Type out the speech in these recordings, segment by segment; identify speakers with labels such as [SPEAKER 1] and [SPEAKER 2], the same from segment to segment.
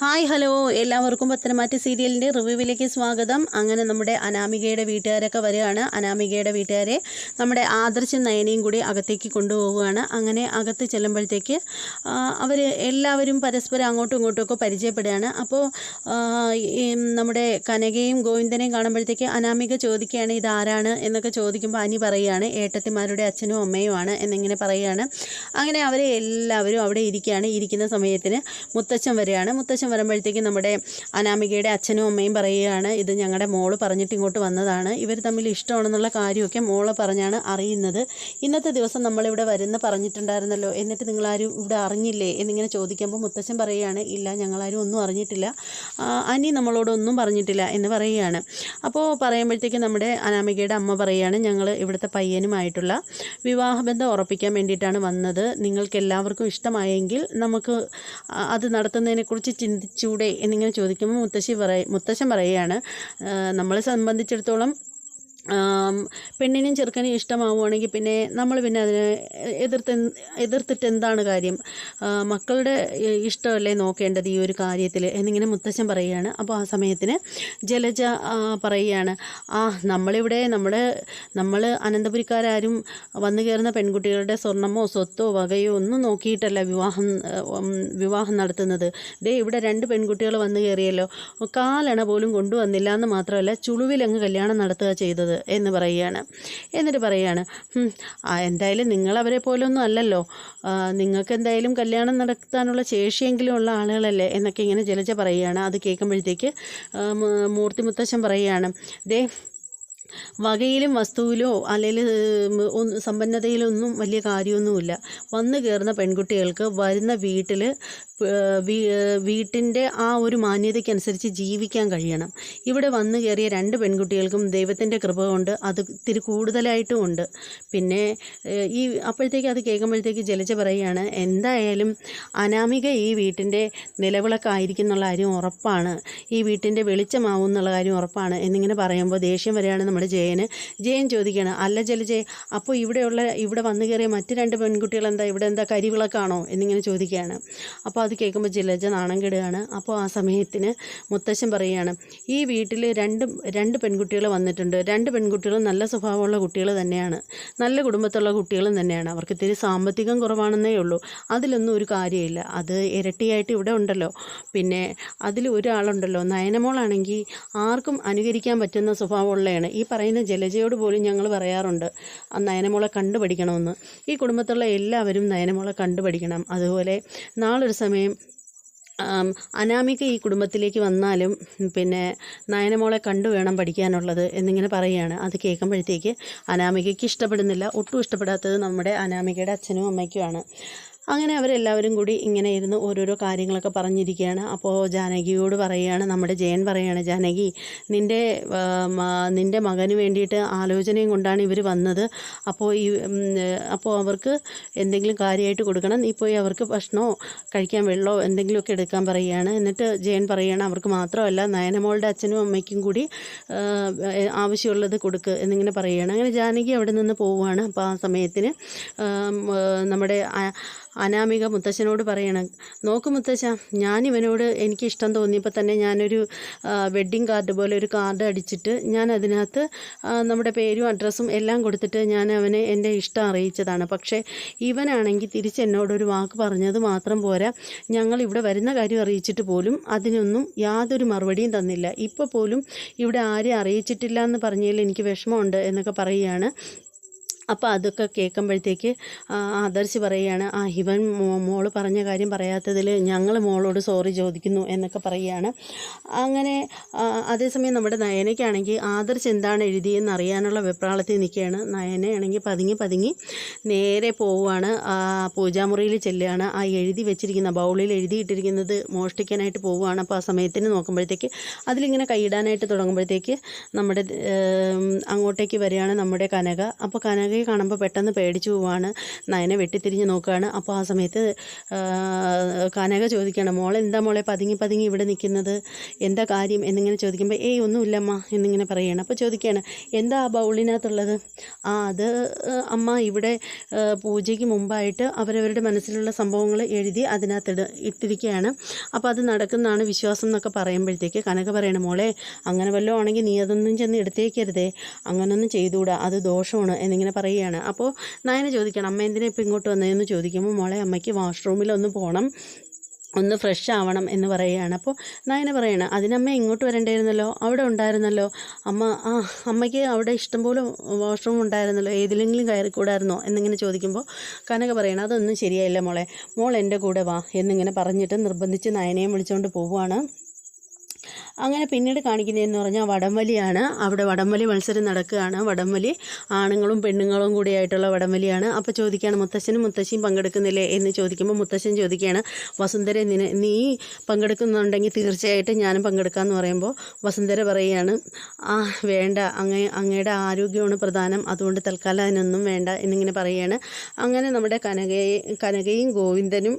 [SPEAKER 1] Hi hello. എല്ലാവർക്കും പത്തനംമാറ്റ സീരിയലിന്റെ റിവ്യൂവിലേക്ക് സ്വാഗതം. അങ്ങനെ നമ്മുടെ അനാമികയുടെ വീട്ടുകാരൊക്കെ വരികയാണ്. അനാമികയുടെ വീട്ടുകാരെ നമ്മുടെ ആദർശം നയനയും കൂടി അകത്തേക്ക് കൊണ്ടുപോവുകയാണ്. അങ്ങനെ അകത്ത് ചെല്ലുമ്പോഴത്തേക്ക് അവർ എല്ലാവരും പരസ്പരം അങ്ങോട്ടും ഇങ്ങോട്ടും ഒക്കെ പരിചയപ്പെടുകയാണ്. അപ്പോൾ നമ്മുടെ കനകയും ഗോവിന്ദനെയും കാണുമ്പോഴത്തേക്ക് അനാമിക ചോദിക്കുകയാണ് ഇതാരാണ്? എന്നൊക്കെ ചോദിക്കുമ്പോൾ അനി പറയുകയാണ് ഏട്ടത്തിമാരുടെ അച്ഛനും അമ്മയുമാണ് എന്നിങ്ങനെ പറയുകയാണ്. അങ്ങനെ അവരെ എല്ലാവരും അവിടെ ഇരിക്കുകയാണ്. ഇരിക്കുന്ന സമയത്തിന് മുത്തച്ഛൻ വരികയാണ്. മുത്തച്ഛൻ വരുമ്പോഴത്തേക്കും നമ്മുടെ അനാമികയുടെ അച്ഛനും അമ്മയും പറയുകയാണ് ഇത് ഞങ്ങളുടെ മോൾ പറഞ്ഞിട്ട് ഇങ്ങോട്ട് വന്നതാണ്. ഇവർ തമ്മിൽ ഇഷ്ടമാണെന്നുള്ള കാര്യമൊക്കെ മോൾ പറഞ്ഞാണ് അറിയുന്നത്. ഇന്നത്തെ ദിവസം നമ്മളിവിടെ വരുന്ന പറഞ്ഞിട്ടുണ്ടായിരുന്നല്ലോ. എന്നിട്ട് നിങ്ങളാരും ഇവിടെ അറിഞ്ഞില്ലേ? എന്നിങ്ങനെ ചോദിക്കുമ്പോൾ മുത്തച്ഛൻ പറയുകയാണ് ഇല്ല ഞങ്ങളാരും ഒന്നും അറിഞ്ഞിട്ടില്ല. അനി നമ്മളോടൊന്നും പറഞ്ഞിട്ടില്ല എന്ന് പറയുകയാണ്. അപ്പോൾ പറയുമ്പോഴത്തേക്ക് നമ്മുടെ അനാമികയുടെ അമ്മ പറയുകയാണ് ഞങ്ങൾ ഇവിടുത്തെ പയ്യനുമായിട്ടുള്ള വിവാഹബന്ധം ഉറപ്പിക്കാൻ വേണ്ടിയിട്ടാണ് വന്നത്. നിങ്ങൾക്ക് എല്ലാവർക്കും ഇഷ്ടമായെങ്കിൽ നമുക്ക് അത് നടത്തുന്നതിനെക്കുറിച്ച് ചിന്തിച്ചൂടെ എന്നിങ്ങനെ ചോദിക്കുമ്പോൾ മുത്തശ്ശി പറയും മുത്തശ്ശൻ പറയുകയാണ് നമ്മളെ സംബന്ധിച്ചിടത്തോളം പെണ്ണിനും ചെറുക്കനും ഇഷ്ടമാവുകയാണെങ്കിൽ പിന്നെ നമ്മൾ പിന്നെ അതിനെ എതിർത്ത് എതിർത്തിട്ട് എന്താണ് കാര്യം? മക്കളുടെ ഇഷ്ടമല്ലേ നോക്കേണ്ടത് ഈ ഒരു കാര്യത്തിൽ? എന്നിങ്ങനെ മുത്തശ്ശൻ പറയുകയാണ്. അപ്പോൾ ആ സമയത്തിന് ജലജ പറയുകയാണ് ആ നമ്മളിവിടെ നമ്മുടെ നമ്മൾ അനന്തപുരിക്കാരും വന്നു കയറുന്ന പെൺകുട്ടികളുടെ സ്വർണമോ സ്വത്തോ വകയോ ഒന്നും നോക്കിയിട്ടല്ല വിവാഹം വിവാഹം നടത്തുന്നത്. ദേ ഇവിടെ രണ്ട് പെൺകുട്ടികൾ വന്നു കയറിയല്ലോ. കാലണ പോലും കൊണ്ടുവന്നില്ല എന്ന് മാത്രമല്ല ചുളുവിലങ്ങ് കല്യാണം നടത്തുക ചെയ്തത്. എന്ന് പറയുകയാണ്. എന്നിട്ട് പറയുകയാണ് എന്തായാലും നിങ്ങൾ അവരെ പോലൊന്നും അല്ലല്ലോ. നിങ്ങൾക്ക് എന്തായാലും കല്യാണം നടത്താനുള്ള ശേഷിയെങ്കിലും ഉള്ള ആളുകളല്ലേ? എന്നൊക്കെ ഇങ്ങനെ ജലജ പറയുകയാണ്. അത് കേൾക്കുമ്പോഴത്തേക്ക് മൂർത്തി മുത്തശ്ശൻ പറയുകയാണ് ദേ വകയിലും വസ്തുവിലോ അല്ലെങ്കിൽ സമ്പന്നതയിലൊന്നും വലിയ കാര്യമൊന്നുമില്ല. വന്നു കയറുന്ന പെൺകുട്ടികൾക്ക് വരുന്ന വീട്ടിൽ വീട്ടിന്റെ ആ ഒരു മാന്യതയ്ക്കനുസരിച്ച് ജീവിക്കാൻ കഴിയണം. ഇവിടെ വന്നു കയറിയ രണ്ട് പെൺകുട്ടികൾക്കും ദൈവത്തിന്റെ കൃപ കൊണ്ട് അത് ഇത്തിരി കൂടുതലായിട്ടും ഉണ്ട്. പിന്നെ ഈ അപ്പോഴത്തേക്ക് അത് കേൾക്കുമ്പോഴത്തേക്ക് ജലജ പറയുകയാണ് എന്തായാലും അനാമിക ഈ വീട്ടിന്റെ നിലവിളക്കായിരിക്കും എന്നുള്ള കാര്യം ഉറപ്പാണ്. ഈ വീട്ടിന്റെ വെളിച്ചമാവും എന്നുള്ള കാര്യം ഉറപ്പാണ്. എന്നിങ്ങനെ പറയുമ്പോൾ ദേഷ്യം വരെയാണ് നമ്മുടെ ജയന്. ജയൻ ചോദിക്കുകയാണ് അല്ല ജലജയ അപ്പോൾ ഇവിടെയുള്ള ഇവിടെ വന്നു കയറിയ മറ്റ് രണ്ട് പെൺകുട്ടികൾ എന്താ ഇവിടെ എന്താ കരിവിളക്കാണോ എന്നിങ്ങനെ ചോദിക്കുകയാണ്. അപ്പോൾ അത് കേൾക്കുമ്പോൾ ജലജ നാണം കെടുകയാണ്. അപ്പോൾ ആ സമയത്തിന് മുത്തശ്ശൻ പറയുകയാണ് ഈ വീട്ടിൽ രണ്ട് രണ്ട് പെൺകുട്ടികൾ വന്നിട്ടുണ്ട്. രണ്ട് പെൺകുട്ടികളും നല്ല സ്വഭാവമുള്ള കുട്ടികൾ തന്നെയാണ്. നല്ല കുടുംബത്തുള്ള കുട്ടികളും തന്നെയാണ്. അവർക്ക് ഇത്തിരി സാമ്പത്തികം കുറവാണെന്നേ ഉള്ളൂ. അതിലൊന്നും ഒരു കാര്യമില്ല. അത് ഇരട്ടിയായിട്ട് ഇവിടെ ഉണ്ടല്ലോ. പിന്നെ അതിൽ ഒരാളുണ്ടല്ലോ. നയനമോളാണെങ്കിൽ ആർക്കും അനുകരിക്കാൻ പറ്റുന്ന സ്വഭാവമുള്ളതാണ് ഈ പറയുന്ന ജലജയോട് പോലും ഞങ്ങൾ പറയാറുണ്ട് നയനമോളെ കണ്ടുപഠിക്കണമെന്ന്. ഈ കുടുംബത്തുള്ള എല്ലാവരും നയനമോളെ കണ്ടുപഠിക്കണം. അതുപോലെ നാളൊരു സമയം അനാമിക ഈ കുടുംബത്തിലേക്ക് വന്നാലും പിന്നെ നയനമോളെ കണ്ടു വേണം പഠിക്കാനുള്ളത് എന്നിങ്ങനെ പറയുകയാണ് അത് കേൾക്കുമ്പോഴത്തേക്ക് അനാമികയ്ക്ക് ഇഷ്ടപ്പെടുന്നില്ല. ഒട്ടും ഇഷ്ടപ്പെടാത്തത് നമ്മുടെ അനാമികയുടെ അച്ഛനും അമ്മയ്ക്കുമാണ്. അങ്ങനെ അവരെല്ലാവരും കൂടി ഇങ്ങനെ ഇരുന്ന് ഓരോരോ കാര്യങ്ങളൊക്കെ പറഞ്ഞിരിക്കുകയാണ്. അപ്പോൾ ജാനകിയോട് പറയുകയാണ് നമ്മുടെ ജയൻ പറയുകയാണ് ജാനകി നിന്റെ നിന്റെ മകന് വേണ്ടിയിട്ട് ആലോചനയും കൊണ്ടാണ് ഇവർ വന്നത്. അപ്പോൾ ഈ അപ്പോൾ അവർക്ക് എന്തെങ്കിലും കാര്യമായിട്ട് കൊടുക്കണം. നീ പോയി അവർക്ക് ഭക്ഷണമോ കഴിക്കാൻ വെള്ളമോ എന്തെങ്കിലുമൊക്കെ എടുക്കാൻ പറയുകയാണ്. എന്നിട്ട് ജയൻ പറയുകയാണ് അവർക്ക് മാത്രമല്ല നയനമോളുടെ അച്ഛനും അമ്മയ്ക്കും കൂടി ആവശ്യമുള്ളത് കൊടുക്ക്. എന്നിങ്ങനെ പറയുകയാണ്. അങ്ങനെ ജാനകി അവിടെ നിന്ന് പോവുകയാണ്. അപ്പോൾ ആ സമയത്തിന് നമ്മുടെ അനാമിക മുത്തശ്ശനോട് പറയണം നോക്ക് മുത്തശ്ശ ഞാനിവനോട് ഇവനോട് എനിക്ക് ഇഷ്ടം തോന്നിയപ്പോൾ തന്നെ ഞാനൊരു വെഡ്ഡിങ് കാർഡ് പോലെ ഒരു കാർഡ് അടിച്ചിട്ട് ഞാൻ അതിനകത്ത് നമ്മുടെ പേരും അഡ്രസ്സും എല്ലാം കൊടുത്തിട്ട് ഞാൻ അവനെ എന്റെ ഇഷ്ടം അറിയിച്ചതാണ്. പക്ഷേ ഇവനാണെങ്കിൽ തിരിച്ച് എന്നോടൊരു വാക്ക് പറഞ്ഞത് മാത്രം പോരാ. ഞങ്ങൾ ഇവിടെ വരുന്ന കാര്യം അറിയിച്ചിട്ട് പോലും അതിനൊന്നും യാതൊരു മറുപടിയും തന്നില്ല. ഇപ്പോൾ പോലും ഇവിടെ ആരെയും അറിയിച്ചിട്ടില്ല എന്ന് പറഞ്ഞാൽ എനിക്ക് വിഷമമുണ്ട് എന്നൊക്കെ പറയുകയാണ്. അപ്പോൾ അതൊക്കെ കേൾക്കുമ്പോഴത്തേക്ക് ആദർശ് പറയുകയാണ് ആ ഇവൻ മോൾ പറഞ്ഞ കാര്യം പറയാത്തതിൽ ഞങ്ങൾ മോളോട് സോറി ചോദിക്കുന്നു എന്നൊക്കെ പറയുകയാണ്. അങ്ങനെ അതേസമയം നമ്മുടെ നയനയ്ക്കാണെങ്കിൽ ആദർശ് എന്താണ് എഴുതിയെന്ന് അറിയാനുള്ള വെപ്രാളത്തിൽ നിൽക്കുകയാണ്. നയനയാണെങ്കിൽ പതുങ്ങി പതുങ്ങി നേരെ പോവുകയാണ്. പൂജാമുറിയിൽ ചെല്ലുകയാണ്. ആ എഴുതി വെച്ചിരിക്കുന്ന ബൗളിൽ എഴുതിയിട്ടിരിക്കുന്നത് മോഷ്ടിക്കാനായിട്ട് പോവുകയാണ്. അപ്പോൾ ആ സമയത്തിന് നോക്കുമ്പോഴത്തേക്ക് അതിലിങ്ങനെ കൈയിടാനായിട്ട് തുടങ്ങുമ്പോഴത്തേക്ക് നമ്മുടെ അങ്ങോട്ടേക്ക് വരികയാണ് നമ്മുടെ കനക. അപ്പോൾ കനക കനകയെ കാണുമ്പോൾ പെട്ടെന്ന് പേടിച്ചു പോവാണ്. നയനെ വെട്ടിത്തിരിഞ്ഞ് നോക്കുകയാണ് അപ്പോൾ ആ സമയത്ത് കനക ചോദിക്കുകയാണ് മോളെ എന്താ മോളെ പതുങ്ങി പതുങ്ങി ഇവിടെ നിൽക്കുന്നത്? എന്താ കാര്യം? എന്നിങ്ങനെ ചോദിക്കുമ്പോൾ ഏയ് ഒന്നുമില്ലമ്മ എന്നിങ്ങനെ പറയുകയാണ് അപ്പോൾ ചോദിക്കുകയാണ് എന്താ ആ ബൗളിനകത്തുള്ളത്? ആ അത് അമ്മ ഇവിടെ പൂജയ്ക്ക് മുമ്പായിട്ട് അവരവരുടെ മനസ്സിലുള്ള സംഭവങ്ങൾ എഴുതി അതിനകത്ത് ഇട്ടിരിക്കുകയാണ് അപ്പോൾ അത് നടക്കുന്നതാണ് വിശ്വാസം എന്നൊക്കെ പറയുമ്പോഴത്തേക്ക് കനക പറയണം മോളെ അങ്ങനെ വല്ലതും ആണെങ്കിൽ നീ അതൊന്നും ചെന്ന് എടുത്തേക്കരുതേ. അങ്ങനൊന്നും ചെയ്തുകൂടാ. അത് ദോഷമാണ്. എന്നിങ്ങനെ പറയുകയാണ്. അപ്പോൾ നയന ചോദിക്കണം അമ്മ എന്തിനാ ഇപ്പോൾ ഇങ്ങോട്ട് വന്നതെന്ന് ചോദിക്കുമ്പോൾ മോളെ അമ്മയ്ക്ക് വാഷ്റൂമിലൊന്ന് പോകണം ഒന്ന് ഫ്രഷ് ആവണം എന്ന് പറയുകയാണ്. അപ്പോൾ നയന പറയണം അതിനമ്മ ഇങ്ങോട്ട് വരണ്ടായിരുന്നല്ലോ അവിടെ ഉണ്ടായിരുന്നല്ലോ. അമ്മ ആ അമ്മയ്ക്ക് അവിടെ ഇഷ്ടംപോലെ വാഷ്റൂം ഉണ്ടായിരുന്നല്ലോ ഏതിലെങ്കിലും കയറിക്കൂടായിരുന്നോ എന്നിങ്ങനെ ചോദിക്കുമ്പോൾ കനക പറയണം അതൊന്നും ശരിയായില്ല മോളെ മോൾ എന്റെ കൂടെ വാ എന്നിങ്ങനെ പറഞ്ഞിട്ട് നിർബന്ധിച്ച് നയനയും വിളിച്ചുകൊണ്ട് പോവുകയാണ്. അങ്ങനെ പിന്നീട് കാണിക്കുന്നതെന്ന് പറഞ്ഞാൽ വടംവലിയാണ് അവിടെ വടംവലി മത്സരം നടക്കുകയാണ്. വടംവലി ആണുങ്ങളും പെണ്ണുങ്ങളും കൂടിയായിട്ടുള്ള വടംവലിയാണ്. അപ്പോൾ ചോദിക്കുകയാണ് മുത്തശ്ശനും മുത്തശ്ശിയും പങ്കെടുക്കുന്നില്ലേ? എന്ന് ചോദിക്കുമ്പോൾ മുത്തശ്ശൻ ചോദിക്കുകയാണ് വസുന്ധര നീ പങ്കെടുക്കുന്നുണ്ടെങ്കിൽ തീർച്ചയായിട്ടും ഞാനും പങ്കെടുക്കാമെന്ന് പറയുമ്പോൾ വസുന്ധര പറയുകയാണ് ആ വേണ്ട അങ്ങേ അങ്ങയുടെ ആരോഗ്യമാണ് പ്രധാനം അതുകൊണ്ട് തൽക്കാലം അതിനൊന്നും വേണ്ട എന്നിങ്ങനെ പറയുകയാണ്. അങ്ങനെ നമ്മുടെ കനകയെ കനകയും ഗോവിന്ദനും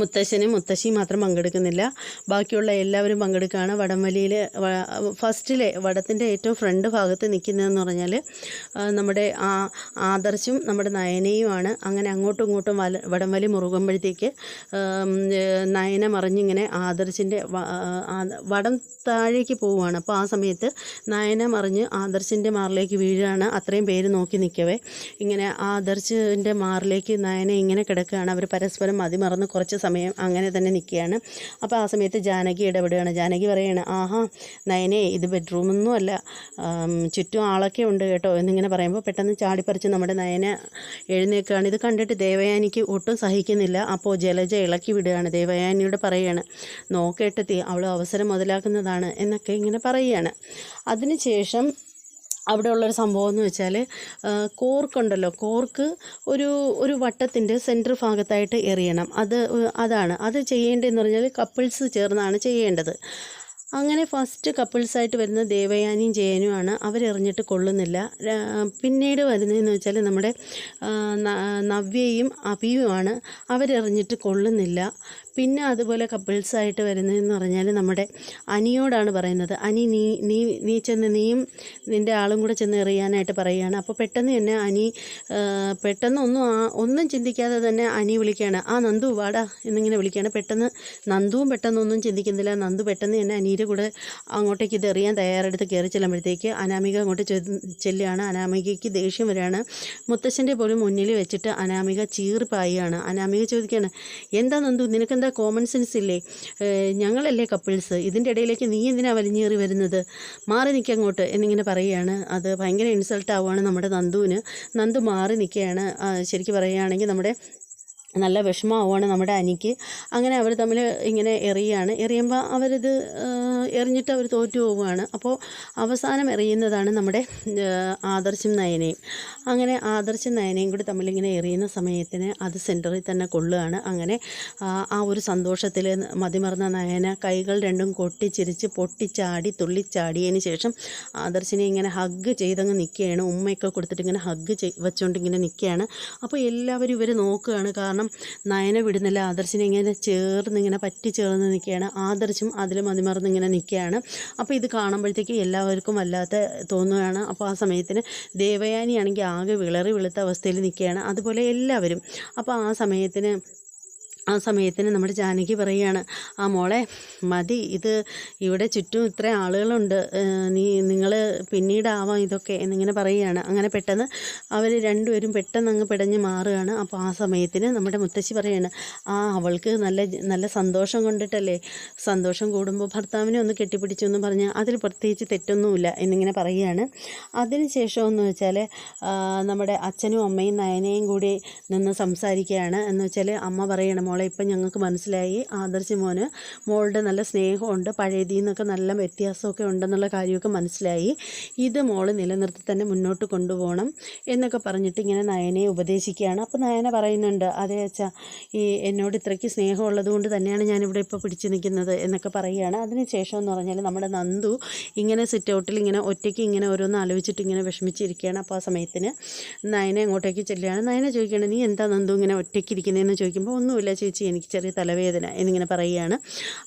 [SPEAKER 1] മുത്തശ്ശനും മുത്തശ്ശിയും മാത്രം പങ്കെടുക്കുന്നില്ല. ബാക്കിയുള്ള എല്ലാവരും പങ്കെടുക്കുകയാണ് വടംവലിയിൽ ഫസ്റ്റിലെ വടത്തിന്റെ ഏറ്റവും ഫ്രണ്ട് ഭാഗത്ത് നിൽക്കുന്നതെന്ന് പറഞ്ഞാൽ നമ്മുടെ ആ ആദർശും നമ്മുടെ നയനയുമാണ്. അങ്ങനെ അങ്ങോട്ടും ഇങ്ങോട്ടും വല വടംവലി മുറുകുമ്പോഴത്തേക്ക് നയന മറിഞ്ഞിങ്ങനെ ആദർശിന്റെ വടം താഴേക്ക് പോവുകയാണ്. അപ്പോൾ ആ സമയത്ത് നയന മറിഞ്ഞ് ആദർശിന്റെ മാറിലേക്ക് വീഴുകയാണ് അത്രയും പേര് നോക്കി നിൽക്കവേ. ഇങ്ങനെ ആദർശിന്റെ മാറിലേക്ക് നയന ഇങ്ങനെ കിടക്കുകയാണ്. അവർ പരസ്പരം മതിമറന്ന് കുറച്ച് സമയം അങ്ങനെ തന്നെ നിൽക്കുകയാണ്. അപ്പോൾ ആ സമയത്ത് ജാനകി ഇടപെടുകയാണ്. ജാനകി പറയുകയാണ് ആഹാ നയനെ ഇത് ബെഡ്റൂമൊന്നും അല്ല ചുറ്റും ആളൊക്കെ ഉണ്ട് കേട്ടോ. എന്നിങ്ങനെ പറയുമ്പോൾ പെട്ടെന്ന് ചാടിപ്പറിച്ച് നമ്മുടെ നയനെ എഴുന്നേൽക്കുകയാണ്. ഇത് കണ്ടിട്ട് ദേവയാനിക്ക് ഒട്ടും സഹിക്കുന്നില്ല. അപ്പോൾ ജലജ ഇളക്കി വിടുകയാണ്. ദേവയാനിയോട് പറയുകയാണ് നോക്കേട്ടെത്തി അവൾ അവസരം മുതലാക്കുന്നതാണ് എന്നൊക്കെ ഇങ്ങനെ പറയുകയാണ്. അതിനുശേഷം അവിടെ ഉള്ളൊരു സംഭവം എന്ന് വെച്ചാൽ കോർക്കുണ്ടല്ലോ. കോർക്ക് ഒരു ഒരു വട്ടത്തിന്റെ സെന്റർ ഭാഗത്തായിട്ട് എറിയണം. അത് അതാണ്. അത് ചെയ്യേണ്ടതെന്ന് പറഞ്ഞാൽ കപ്പിൾസ് ചേർന്നാണ് ചെയ്യേണ്ടത്. അങ്ങനെ ഫസ്റ്റ് കപ്പിൾസായിട്ട് വരുന്ന ദേവയാനിയും ജയനുമാണ് അവരെറിഞ്ഞിട്ട് കൊള്ളുന്നില്ല. പിന്നീട് വരുന്നതെന്ന് വെച്ചാൽ നമ്മുടെ നവ്യയും അഭിയുമാണ് അവരെറിഞ്ഞിട്ട് കൊള്ളുന്നില്ല. പിന്നെ അതുപോലെ കപ്പിൾസായിട്ട് വരുന്നതെന്ന് പറഞ്ഞാൽ നമ്മുടെ അനിയോടാണ് പറയുന്നത്. അനി നീ നീ നീ ചെന്ന് നീയും നിന്റെ ആളും കൂടെ ചെന്ന് എറിയാനായിട്ട് പറയുകയാണ്. അപ്പോൾ പെട്ടെന്ന് തന്നെ അനി പെട്ടെന്ന് ഒന്നും ഒന്നും ചിന്തിക്കാതെ തന്നെ അനി വിളിക്കുകയാണ്. ആ നന്ദു വാടാ എന്നിങ്ങനെ വിളിക്കുകയാണ്. പെട്ടെന്ന് നന്ദുവും പെട്ടെന്നൊന്നും ചിന്തിക്കുന്നില്ല. നന്ദു പെട്ടെന്ന് തന്നെ അനിയുടെ കൂടെ അങ്ങോട്ടേക്ക് ഇതെറിയാൻ തയ്യാറെടുത്ത് കയറി ചെല്ലുമ്പോഴത്തേക്ക് അനാമിക അങ്ങോട്ട് ചെല്ലുകയാണ്. അനാമികയ്ക്ക് ദേഷ്യം വരികയാണ്. മുത്തശ്ശന്റെ പോലും മുന്നിൽ വെച്ചിട്ട് അനാമിക ചീറിപ്പായാണ് അനാമിക ചോദിക്കുകയാണ് എന്താ നന്ദു നിനക്കെന്താ കോമൺ സെൻസ് ഇല്ലേ? ഞങ്ങളല്ലേ കപ്പിൾസ് ഇതിന്റെ ഇടയിലേക്ക് നീ എന്തിനാ വലിഞ്ഞേറി വരുന്നത്? മാറി നിൽക്കുക അങ്ങോട്ട് എന്നിങ്ങനെ പറയുകയാണ്. അത് ഭയങ്കര ഇൻസൾട്ട് ആവുകയാണ് നമ്മുടെ നന്ദുവിന്. നന്ദു മാറി നിൽക്കുകയാണ്. ശരിക്കും പറയുകയാണെങ്കിൽ നമ്മുടെ നല്ല വിഷമമാവുകയാണ് നമ്മുടെ അനിക്ക്. അങ്ങനെ അവർ തമ്മിൽ ഇങ്ങനെ എറിയുകയാണ്. എറിയുമ്പോൾ അവരിത് എറിഞ്ഞിട്ട് അവർ തോറ്റു പോവുകയാണ്. അപ്പോൾ അവസാനം എറിയുന്നതാണ് നമ്മുടെ ആദർശം നയനയും. അങ്ങനെ ആദർശം നയനയും കൂടി തമ്മിലിങ്ങനെ എറിയുന്ന സമയത്തിന് അത് സെന്ററിൽ തന്നെ കൊള്ളുകയാണ്. അങ്ങനെ ആ, ആ ഒരു സന്തോഷത്തിൽ മതിമറന്ന നയന കൈകൾ രണ്ടും കൊട്ടിച്ചിരിച്ച് പൊട്ടിച്ചാടി തുള്ളിച്ചാടിയതിന് ശേഷം ആദർശിനെ ഇങ്ങനെ ഹഗ് ചെയ്തങ്ങ് നിൽക്കുകയാണ്. ഉമ്മയൊക്കെ കൊടുത്തിട്ട് ഇങ്ങനെ ഹഗ് ചെയ് വെച്ചുകൊണ്ട് ഇങ്ങനെ നിൽക്കുകയാണ്. അപ്പോൾ എല്ലാവരും ഇവർ നോക്കുകയാണ്. കാരണം നയന വിടുന്നില്ല. ആദർശിനെ ഇങ്ങനെ ചേർന്ന് ഇങ്ങനെ പറ്റി ചേർന്ന് നിൽക്കുകയാണ്. ആദർശം അതിൽ മതിമറന്ന് ഇങ്ങനെ നിൽക്കുകയാണ്. അപ്പോൾ ഇത് കാണുമ്പോഴത്തേക്ക് എല്ലാവർക്കും വല്ലാത്ത തോന്നുകയാണ്. അപ്പോൾ ആ സമയത്തിന് ദേവയാനിയാണെങ്കിൽ ആകെ വിളറി വെളുത്ത അവസ്ഥയിൽ നിൽക്കുകയാണ്. അതുപോലെ എല്ലാവരും. അപ്പോൾ ആ സമയത്തിന് ആ സമയത്തിന് നമ്മുടെ ജാനകി പറയുകയാണ് ആ മോളെ മതി. ഇത് ഇവിടെ ചുറ്റും ഇത്ര ആളുകളുണ്ട്. നീ നിങ്ങൾ പിന്നീടാവാം ഇതൊക്കെ എന്നിങ്ങനെ പറയുകയാണ്. അങ്ങനെ പെട്ടെന്ന് അവർ രണ്ടുപേരും പെട്ടെന്ന് അങ്ങ് പിടഞ്ഞ് മാറുകയാണ്. അപ്പോൾ ആ സമയത്തിന് നമ്മുടെ മുത്തശ്ശി പറയുകയാണ് ആ അവൾക്ക് നല്ല നല്ല സന്തോഷം കൊണ്ടിട്ടല്ലേ? സന്തോഷം കൂടുമ്പോൾ ഭർത്താവിനെ ഒന്ന് കെട്ടിപ്പിടിച്ചു എന്ന് പറഞ്ഞാൽ അതിൽ പ്രത്യേകിച്ച് തെറ്റൊന്നുമില്ല എന്നിങ്ങനെ പറയുകയാണ്. അതിനുശേഷം എന്ന് വെച്ചാൽ നമ്മുടെ അച്ഛനും അമ്മയും നയനയും കൂടി നിന്ന് സംസാരിക്കുകയാണ്. എന്ന് വെച്ചാൽ അമ്മ പറയണം മോളെ ഇപ്പം ഞങ്ങൾക്ക് മനസ്സിലായി. ആദർശ് മോന് മോളുടെ നല്ല സ്നേഹമുണ്ട്. പഴയതിൽ നിന്നൊക്കെ നല്ല വ്യത്യാസമൊക്കെ ഉണ്ടെന്നുള്ള കാര്യമൊക്കെ മനസ്സിലായി. ഇത് മോൾ നിലനിർത്തി തന്നെ മുന്നോട്ട് കൊണ്ടുപോകണം എന്നൊക്കെ പറഞ്ഞിട്ട് ഇങ്ങനെ നയനെ ഉപദേശിക്കുകയാണ്. അപ്പോൾ നയന പറയുന്നുണ്ട് അതേ അച്ഛാ ഈ എന്നോട് ഇത്രയ്ക്ക് സ്നേഹമുള്ളത് കൊണ്ട് തന്നെയാണ് ഞാനിവിടെ ഇപ്പോൾ പിടിച്ചു നിൽക്കുന്നത് എന്നൊക്കെ പറയുകയാണ്. അതിന് ശേഷം എന്ന് പറഞ്ഞാൽ നമ്മുടെ നന്ദു ഇങ്ങനെ സിറ്റ് ഔട്ടിൽ ഇങ്ങനെ ഒറ്റയ്ക്ക് ഇങ്ങനെ ഓരോന്ന് ആലോചിച്ചിട്ട് ഇങ്ങനെ വിഷമിച്ചിരിക്കുകയാണ്. അപ്പോൾ ആ സമയത്തിന് നയനെ അങ്ങോട്ടേക്ക് ചെല്ലുകയാണ്. നയന ചോദിക്കുകയാണ് നീ എന്താ നന്ദു ഇങ്ങനെ ഒറ്റയ്ക്ക് ഇരിക്കുന്നതെന്ന് ചോദിക്കുമ്പോൾ ഒന്നുമില്ല ചേച്ചി എനിക്ക് ചെറിയ തലവേദന എന്നിങ്ങനെ പറയുകയാണ്.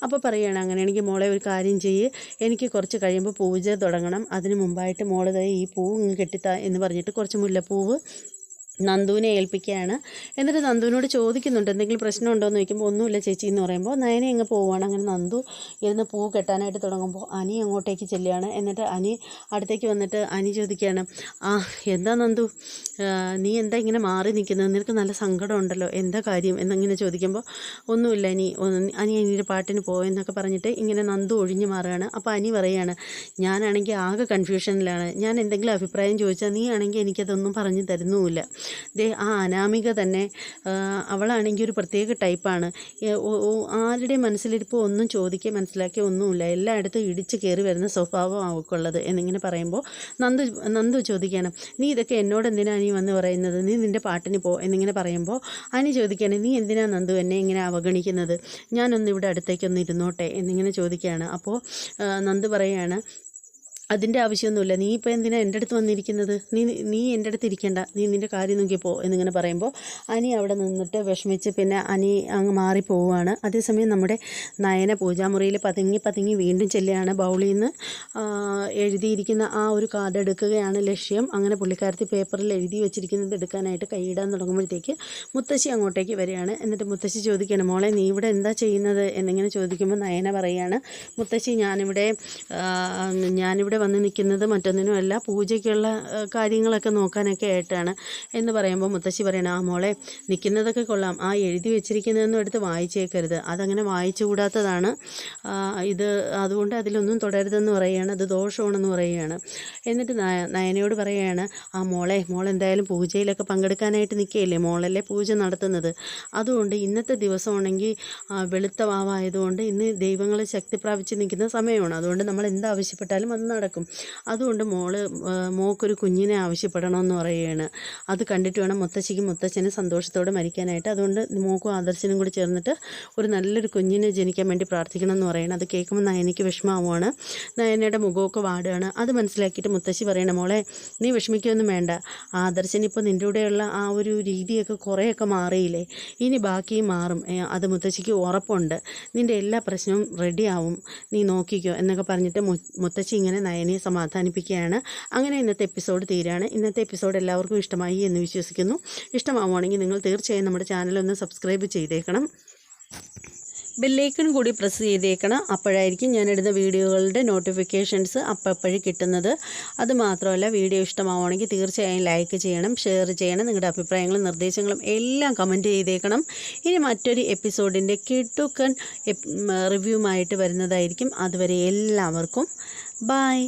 [SPEAKER 1] അപ്പോൾ പറയുകയാണ് അങ്ങനെയാണെങ്കിൽ മോളെ ഒരു കാര്യം ചെയ്യ് എനിക്ക് കുറച്ച് കഴിയുമ്പോൾ പൂജ തുടങ്ങണം. അതിന് മുമ്പായിട്ട് മോൾ ഈ പൂവ് കെട്ടിത്താ എന്ന് പറഞ്ഞിട്ട് കുറച്ച് മുല്ലപ്പൂവ് നന്ദുവിനെ ഏൽപ്പിക്കുകയാണ്. എന്നിട്ട് നന്ദുവിനോട് ചോദിക്കുന്നുണ്ട് എന്തെങ്കിലും പ്രശ്നമുണ്ടോ എന്ന് ചോദിക്കുമ്പോൾ ഒന്നുമില്ല ചേച്ചി എന്ന് പറയുമ്പോൾ നയനെ അങ്ങ് പോവുകയാണ് അങ്ങനെ നന്ദു ഇരുന്ന് പൂ കെട്ടാനായിട്ട് തുടങ്ങുമ്പോൾ അനി അങ്ങോട്ടേക്ക് ചെല്ലുകയാണ്. എന്നിട്ട് അനി അടുത്തേക്ക് വന്നിട്ട് അനി ചോദിക്കുകയാണ് ആ എന്താ നന്ദു? നീ എന്താ ഇങ്ങനെ മാറി നിൽക്കുന്നത്? നിനക്ക് നല്ല സങ്കടം ഉണ്ടല്ലോ എന്താ കാര്യം? എന്നിങ്ങനെ ചോദിക്കുമ്പോൾ ഒന്നുമില്ല അനി അനി അനിയുടെ പാട്ടിന് പോയെന്നൊക്കെ പറഞ്ഞിട്ട് ഇങ്ങനെ നന്ദു ഒഴിഞ്ഞു മാറുകയാണ്. അപ്പോൾ അനി പറയുകയാണ് ഞാനാണെങ്കിൽ ആകെ കൺഫ്യൂഷനിലാണ് ഞാൻ എന്തെങ്കിലും അഭിപ്രായം ചോദിച്ചാൽ നീ ആണെങ്കിൽ എനിക്കതൊന്നും പറഞ്ഞു തരുന്നുമില്ല. ദേ ആ അനാമിക തന്നെ അവളാണെങ്കിൽ ഒരു പ്രത്യേക ടൈപ്പാണ് ആരുടെ ഓ- ഓ- ആരുടെയും മനസ്സിലിരിപ്പ് ഒന്നും ചോദിക്കുക മനസ്സിലാക്കിയ ഒന്നുമില്ല. എല്ലായിടത്തും ഇടിച്ച് കയറി വരുന്ന സ്വഭാവം അവൾക്കുള്ളത് എന്നിങ്ങനെ പറയുമ്പോൾ നന്ദു നന്ദു ചോദിക്കണം നീ ഇതൊക്കെ എന്നോട് എന്തിനാണ് നീ വന്ന് പറയുന്നത്? നീ നിന്റെ പാട്ടിന് പോ. എന്നിങ്ങനെ പറയുമ്പോൾ അനി ചോദിക്കാണ് നീ എന്തിനാണ് നന്ദു എന്നെ ഇങ്ങനെ അവഗണിക്കുന്നത്? ഞാനൊന്ന് ഇവിടെ അടുത്തേക്കൊന്ന് ഇരുന്നോട്ടെ. എന്നിങ്ങനെ ചോദിക്കുകയാണ്. അപ്പോൾ നന്ദു പറയുകയാണ് അതിന്റെ ആവശ്യമൊന്നുമില്ല. നീ ഇപ്പോൾ എന്തിനാ എന്റെ അടുത്ത് വന്നിരിക്കുന്നത്? നീ നീ എന്റെ അടുത്ത് ഇരിക്കേണ്ട. നീ നിന്റെ കാര്യം നോക്കി പോ എന്നിങ്ങനെ പറയുമ്പോൾ അനി അവിടെ നിന്നിട്ട് വിഷമിച്ച് പിന്നെ അനി അങ്ങ് മാറി പോവുകയാണ്. അതേസമയം നമ്മുടെ നയന പൂജാമുറിയിൽ പതുങ്ങി പതുങ്ങി വീണ്ടും ചെല്ലുകയാണ്. ബൗളിൽ നിന്ന് എഴുതിയിരിക്കുന്ന ആ ഒരു കാർഡ് എടുക്കുകയാണ് ലക്ഷ്യം. അങ്ങനെ പുള്ളിക്കാരത്തി പേപ്പറിൽ എഴുതി വെച്ചിരിക്കുന്നത് എടുക്കാനായിട്ട് കൈയിടാൻ തുടങ്ങുമ്പോഴത്തേക്ക് മുത്തശ്ശി അങ്ങോട്ടേക്ക് വരികയാണ്. എന്നിട്ട് മുത്തശ്ശി ചോദിക്കുകയാണ് മോളെ നീ ഇവിടെ എന്താ ചെയ്യുന്നത്? എന്നിങ്ങനെ ചോദിക്കുമ്പോൾ നയന പറയുകയാണ് മുത്തശ്ശി ഞാനിവിടെ ഞാനിവിടെ വന്ന് നിൽക്കുന്നത് മറ്റൊന്നിനുമല്ല പൂജയ്ക്കുള്ള കാര്യങ്ങളൊക്കെ നോക്കാനൊക്കെ ആയിട്ടാണ് എന്ന് പറയുമ്പോൾ മുത്തശ്ശി പറയണം ആ മോളെ നിൽക്കുന്നതൊക്കെ കൊള്ളാം. ആ എഴുതി വെച്ചിരിക്കുന്നതെന്നും എടുത്ത് വായിച്ചേക്കരുത്. അതങ്ങനെ വായിച്ചു കൂടാത്തതാണ് ഇത് അതുകൊണ്ട് അതിലൊന്നും തുടരുതെന്ന് പറയുകയാണ്. അത് ദോഷമാണെന്ന് പറയുകയാണ്. എന്നിട്ട് നയ- നയനയോട് പറയുകയാണ് ആ മോളെ മോൾ എന്തായാലും പൂജയിലൊക്കെ പങ്കെടുക്കാനായിട്ട് നിൽക്കുകയില്ലേ? മോളല്ലേ പൂജ നടത്തുന്നത്? അതുകൊണ്ട് ഇന്നത്തെ ദിവസമാണെങ്കിൽ വെളുത്ത വാവായതുകൊണ്ട് ഇന്ന് ദൈവങ്ങളെ ശക്തി പ്രാപിച്ച് നിൽക്കുന്ന സമയമാണ്. അതുകൊണ്ട് നമ്മൾ എന്താവശ്യപ്പെട്ടാലും അത് നടക്കും. അതുകൊണ്ട് മോൾ മോക്കൊരു കുഞ്ഞിനെ ആവശ്യപ്പെടണമെന്ന് പറയുകയാണ്. അത് കണ്ടിട്ട് വേണം മുത്തശ്ശിക്കും മുത്തച്ഛനും സന്തോഷത്തോടെ മരിക്കാനായിട്ട്. അതുകൊണ്ട് മോക്കും ആദർശനും കൂടി ചേർന്നിട്ട് ഒരു നല്ലൊരു കുഞ്ഞിനെ ജനിക്കാൻ വേണ്ടി പ്രാർത്ഥിക്കണം എന്ന് പറയണം അത് കേൾക്കുമ്പോൾ നയനയ്ക്ക് വിഷമമാവുകയാണ്. നയനയുടെ മുഖമൊക്കെ വാടുകയാണ്. അത് മനസ്സിലാക്കിയിട്ട് മുത്തശ്ശി പറയണം മോളെ നീ വിഷമിക്കൊന്നും വേണ്ട. ആദർശൻ ഇപ്പോൾ നിന്റെ കൂടെയുള്ള ആ ഒരു രീതിയൊക്കെ കുറേയൊക്കെ മാറിയില്ലേ? ഇനി ബാക്കി മാറും. അത് മുത്തശ്ശിക്ക് ഉറപ്പുണ്ട്. നിന്റെ എല്ലാ പ്രശ്നവും റെഡിയാവും നീ നോക്കിക്കോ എന്നൊക്കെ പറഞ്ഞിട്ട് മുത്തശ്ശി ഇങ്ങനെ നയനയെ സമാധാനിപ്പിക്കുകയാണ്. അങ്ങനെ ഇന്നത്തെ എപ്പിസോഡ് തീരാണ്. ഇന്നത്തെ എപ്പിസോഡ് എല്ലാവർക്കും ഇഷ്ടമായി എന്ന് വിശ്വസിക്കുന്നു. ഇഷ്ടമാവുകയാണെങ്കിൽ നിങ്ങൾ തീർച്ചയായും നമ്മുടെ ചാനലൊന്ന് സബ്സ്ക്രൈബ് ചെയ്തേക്കണം. ബെല്ലൈക്കൺ കൂടി പ്രസ് ചെയ്തേക്കണം അപ്പോഴായിരിക്കും ഞാനിടുന്ന വീഡിയോകളുടെ നോട്ടിഫിക്കേഷൻസ് അപ്പോഴും കിട്ടുന്നത്. അതുമാത്രമല്ല വീഡിയോ ഇഷ്ടമാവുകയാണെങ്കിൽ തീർച്ചയായും ലൈക്ക് ചെയ്യണം ഷെയർ ചെയ്യണം നിങ്ങളുടെ അഭിപ്രായങ്ങളും നിർദ്ദേശങ്ങളും എല്ലാം കമന്റ് ചെയ്തേക്കണം. ഇനി മറ്റൊരു എപ്പിസോഡിന്റെ കിട്ടുക്കൻ റിവ്യൂമായിട്ട് വരുന്നതായിരിക്കും. അതുവരെ എല്ലാവർക്കും ബായ്